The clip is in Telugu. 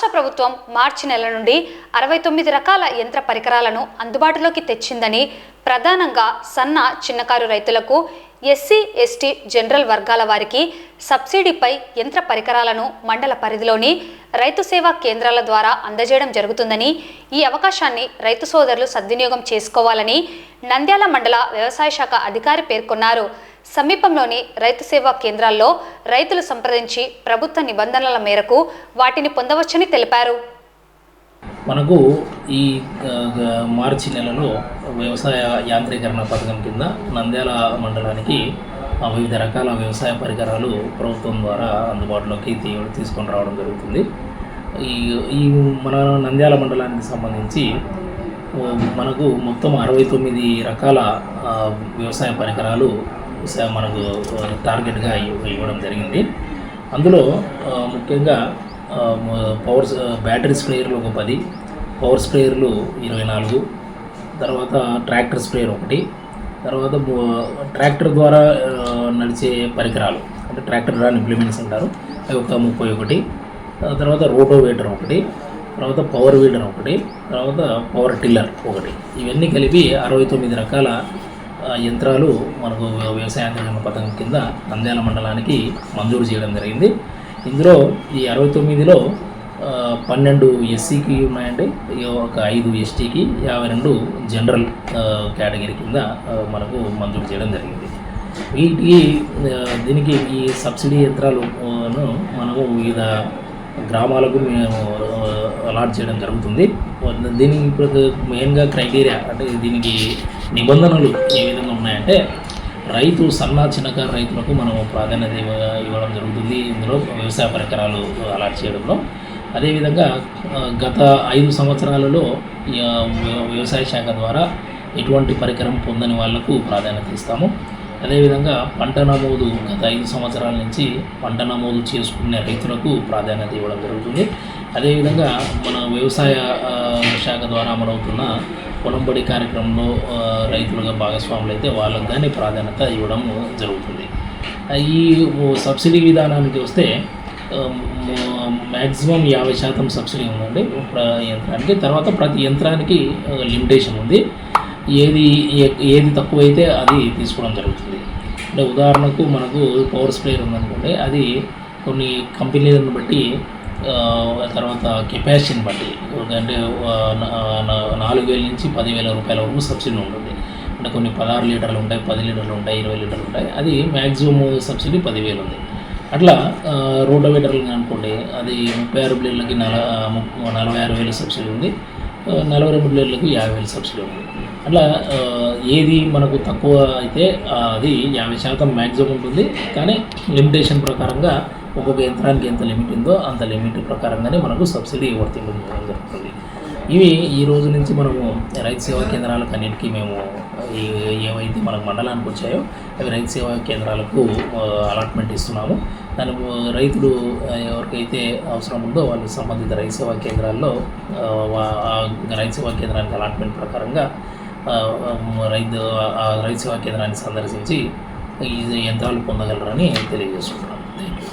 రాష్ట్ర ప్రభుత్వం మార్చి నెల నుండి అరవై తొమ్మిది రకాల యంత్ర పరికరాలను అందుబాటులోకి తెచ్చిందని ప్రధానంగా సన్న చిన్నకారు రైతులకు ఎస్సీ ఎస్టీ జనరల్ వర్గాల వారికి సబ్సిడీపై యంత్ర పరికరాలను మండల పరిధిలోని రైతు సేవా కేంద్రాల ద్వారా అందజేయడం జరుగుతుందని ఈ అవకాశాన్ని రైతు సోదరులు సద్వినియోగం చేసుకోవాలని నంద్యాల మండల వ్యవసాయ శాఖ అధికారి పేర్కొన్నారు. సమీపంలోని రైతు సేవా కేంద్రాల్లో రైతులు సంప్రదించి ప్రభుత్వ నిబంధనల మేరకు వాటిని పొందవచ్చని తెలిపారు. మనకు ఈ మార్చి నెలలో వ్యవసాయ యాంత్రీకరణ పథకం కింద నంద్యాల మండలానికి వివిధ రకాల వ్యవసాయ పరికరాలు ప్రభుత్వం ద్వారా అందుబాటులోకి తీసుకొని రావడం జరుగుతుంది. ఈ ఈ మన నంద్యాల మండలానికి సంబంధించి మనకు మొత్తం అరవై తొమ్మిది రకాల వ్యవసాయ పరికరాలు మనకు టార్గెట్గా ఇవ్వడం జరిగింది. అందులో ముఖ్యంగా పవర్ బ్యాటరీ స్ప్రేయర్లు ఒక పది పవర్ స్ప్రేయర్లు ఇరవై నాలుగు తర్వాత ట్రాక్టర్ స్ప్రేయర్ ఒకటి తర్వాత ట్రాక్టర్ ద్వారా నడిచే పరికరాలు అంటే ట్రాక్టర్ రాని ఇంప్లిమెంట్స్ అంటారు అవి ఒక ముప్పై ఒకటి తర్వాత రోటోవేటర్ ఒకటి తర్వాత పవర్ వీడర్ ఒకటి తర్వాత పవర్ టిల్లర్ ఒకటి. ఇవన్నీ కలిపి అరవై తొమ్మిది రకాల యంత్రాలు మనకు వ్యవసాయ యంత్రాల పథకం కింద నంద్యాల మండలానికి మంజూరు చేయడం జరిగింది. ఇందులో ఈ అరవై తొమ్మిదిలో పన్నెండు ఎస్సీకి ఉన్నాయండి. ఒక ఐదు ఎస్టీకి యాభై రెండు జనరల్ కేటగిరీ కింద మనకు మంజూరు చేయడం జరిగింది. వీటికి దీనికి ఈ సబ్సిడీ యంత్రాలను మనము వివిధ గ్రామాలకు మేము అలాట్ చేయడం జరుగుతుంది. దీనికి ఇప్పుడు మెయిన్గా క్రైటీరియా అంటే దీనికి నిబంధనలు ఏ విధంగా ఉన్నాయంటే రైతు సన్నా చిన్నకారు రైతులకు మనం ప్రాధాన్యత ఇవ్వ- ఇవ్వడం జరుగుతుంది. ఇందులో వ్యవసాయ పరికరాలు అలాట్ చేయడంలో. అదేవిధంగా గత ఐదు సంవత్సరాలలో వ్యవసాయ శాఖ ద్వారా ఎటువంటి పరికరం పొందని వాళ్ళకు ప్రాధాన్యత ఇస్తాము. అదేవిధంగా పంట నమోదు గత ఐదు సంవత్సరాల నుంచి పంట నమోదు చేసుకునే రైతులకు ప్రాధాన్యత ఇవ్వడం జరుగుతుంది. అదేవిధంగా మన వ్యవసాయ శాఖ ద్వారా అమలవుతున్న పొలంబడి కార్యక్రమంలో రైతులుగా భాగస్వాములు అయితే వాళ్ళకు కానీ ప్రాధాన్యత ఇవ్వడం జరుగుతుంది. ఈ సబ్సిడీ విధానానికి వస్తే మ్యాక్సిమం యాభై శాతం సబ్సిడీ ఉందండి ప్ర యంత్రానికి. తర్వాత ప్రతి యంత్రానికి లిమిటేషన్ ఉంది. ఏది ఏది తక్కువైతే అది తీసుకోవడం జరుగుతుంది. అంటే ఉదాహరణకు మనకు పవర్ స్ప్రేయర్ ఉందనుకోండి అది కొన్ని కంపెనీలను బట్టి తర్వాత కెపాసిటీని బట్టి అంటే నాలుగు వేల నుంచి పదివేల రూపాయల వరకు సబ్సిడీ ఉంటుంది. అంటే కొన్ని పదహారు లీటర్లు ఉంటాయి పది లీటర్లు ఉంటాయి ఇరవై లీటర్లు ఉంటాయి. అది మ్యాక్సిమం సబ్సిడీ పదివేలు ఉంది. అట్లా రోడ్డు రోటోవేటర్లు అనుకోండి అది ముప్పై ఆరు బ్లేడ్లకి నల ము- నలభై ఆరు వేల సబ్సిడీ ఉంది. నలభై రెండు బ్లేడ్లకు యాభై వేల సబ్సిడీ ఉంది. అట్లా ఏది మనకు తక్కువ అయితే అది యాభై శాతం మ్యాక్సిమం ఉంటుంది. కానీ లిమిటేషన్ ప్రకారంగా ఒక్కొక్క యంత్రానికి ఎంత లిమిట్ ఉందో అంత లిమిట్ ప్రకారంగానే మనకు సబ్సిడీ వర్తింపజేయడం జరుగుతుంది ఇవి ఈ రోజు నుంచి మనము రైతు సేవా కేంద్రాలకు అన్నిటికీ మేము ఏవైతే మనకు మండలానికి వచ్చాయో అవి రైతు సేవా కేంద్రాలకు అలాట్మెంట్ ఇస్తున్నాము. దాని రైతులు ఎవరికైతే అవసరం ఉందో వాళ్ళు సంబంధిత రైతు సేవా కేంద్రాల్లో వా- రైతు సేవా కేంద్రానికి అలాట్మెంట్ ప్రకారంగా రైతు ఆ రైతు సేవా కేంద్రాన్ని సందర్శించి ఈ యంత్రాలు పొందగలరని తెలియజేస్తున్నాను థ్యాంక్ యూ